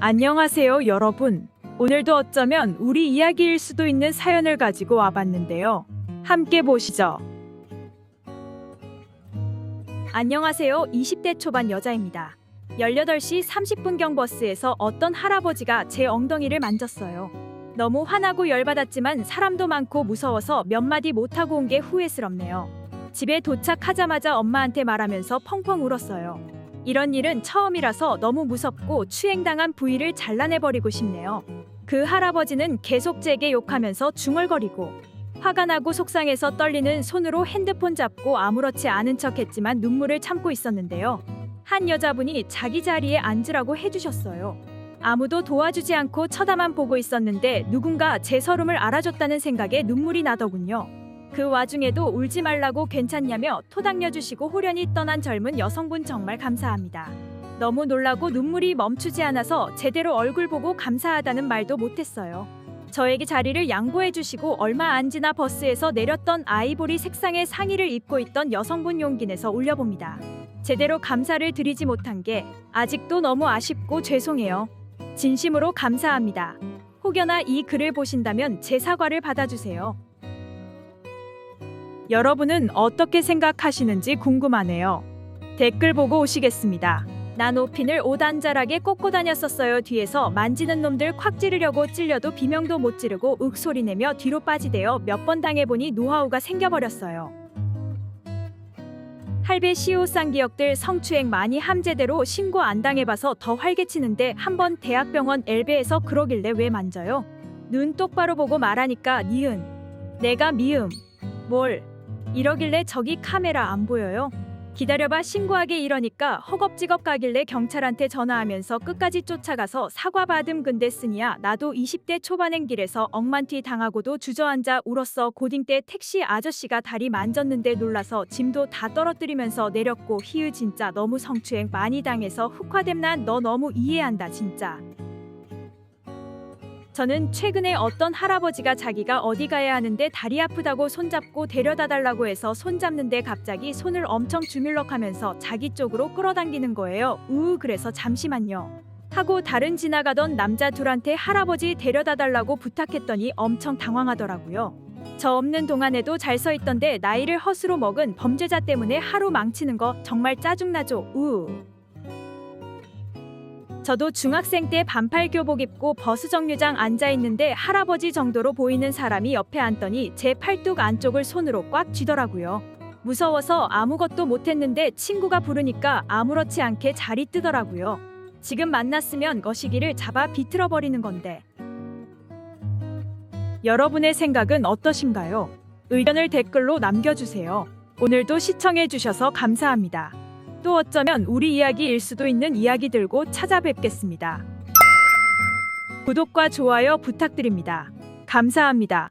안녕하세요, 여러분. 오늘도 어쩌면 우리 이야기일 수도 있는 사연을 가지고 와봤는데요. 함께 보시죠. 안녕하세요, 20대 초반 여자입니다. 18시 30분경 버스에서 어떤 할아버지가 제 엉덩이를 만졌어요. 너무 화나고 열받았지만 사람도 많고 무서워서 몇 마디 못하고 온 게 후회스럽네요. 집에 도착하자마자 엄마한테 말하면서 펑펑 울었어요. 이런 일은 처음이라서 너무 무섭고 추행당한 부위를 잘라내버리고 싶네요. 그 할아버지는 계속 제게 욕하면서 중얼거리고 화가 나고 속상해서 떨리는 손으로 핸드폰 잡고 아무렇지 않은 척 했지만 눈물을 참고 있었는데요. 한 여자분이 자기 자리에 앉으라고 해주셨어요. 아무도 도와주지 않고 쳐다만 보고 있었는데 누군가 제 서름을 알아줬다는 생각에 눈물이 나더군요. 그 와중에도 울지 말라고 괜찮냐며 토닥여주시고 호련히 떠난 젊은 여성분 정말 감사합니다. 너무 놀라고 눈물이 멈추지 않아서 제대로 얼굴 보고 감사하다는 말도 못했어요. 저에게 자리를 양보해주시고 얼마 안 지나 버스에서 내렸던 아이보리 색상의 상의를 입고 있던 여성분 용기 내서 올려봅니다. 제대로 감사를 드리지 못한 게 아직도 너무 아쉽고 죄송해요. 진심으로 감사합니다. 혹여나 이 글을 보신다면 제 사과를 받아주세요. 여러분은 어떻게 생각하시는지 궁금하네요. 댓글 보고 오시겠습니다. 난 오핀을 오단자락에 꽂고 다녔었어요. 뒤에서 만지는 놈들 콱 찌르려고 찔려도 비명도 못 지르고 윽 소리 내며 뒤로 빠지대요. 몇 번 당해보니 노하우가 생겨버렸어요. 할배 시오상 기억들 성추행 많이 함제대로 신고 안 당해봐서 더 활개치는데 한번 대학병원 엘베에서 그러길래 왜 만져요? 눈 똑바로 보고 말하니까 니은 내가 미음 뭘 이러길래 저기 카메라 안 보여요? 기다려봐 신고하게 이러니까 허겁지겁 가길래 경찰한테 전화하면서 끝까지 쫓아가서 사과받음 근데 쓰니야 나도 20대 초반행 길에서 억만티 당하고도 주저앉아 울었어 고딩 때 택시 아저씨가 다리 만졌는데 놀라서 짐도 다 떨어뜨리면서 내렸고 히읗 진짜 너무 성추행 많이 당해서 흑화됨 난 너 너무 이해한다 진짜 저는 최근에 어떤 할아버지가 자기가 어디 가야 하는데 다리 아프다고 손잡고 데려다 달라고 해서 손잡는데 갑자기 손을 엄청 주물럭하면서 자기 쪽으로 끌어당기는 거예요. 우우 그래서 잠시만요. 하고 다른 지나가던 남자 둘한테 할아버지 데려다 달라고 부탁했더니 엄청 당황하더라고요. 저 없는 동안에도 잘 서 있던데 나이를 허스로 먹은 범죄자 때문에 하루 망치는 거 정말 짜증나죠. 우우. 저도 중학생 때 반팔 교복 입고 버스 정류장 앉아 있는데 할아버지 정도로 보이는 사람이 옆에 앉더니 제 팔뚝 안쪽을 손으로 꽉 쥐더라고요. 무서워서 아무것도 못했는데 친구가 부르니까 아무렇지 않게 자리 뜨더라고요. 지금 만났으면 거시기를 잡아 비틀어 버리는 건데. 여러분의 생각은 어떠신가요? 의견을 댓글로 남겨주세요. 오늘도 시청해주셔서 감사합니다. 또 어쩌면 우리 이야기일 수도 있는 이야기 들고 찾아뵙겠습니다. 구독과 좋아요 부탁드립니다. 감사합니다.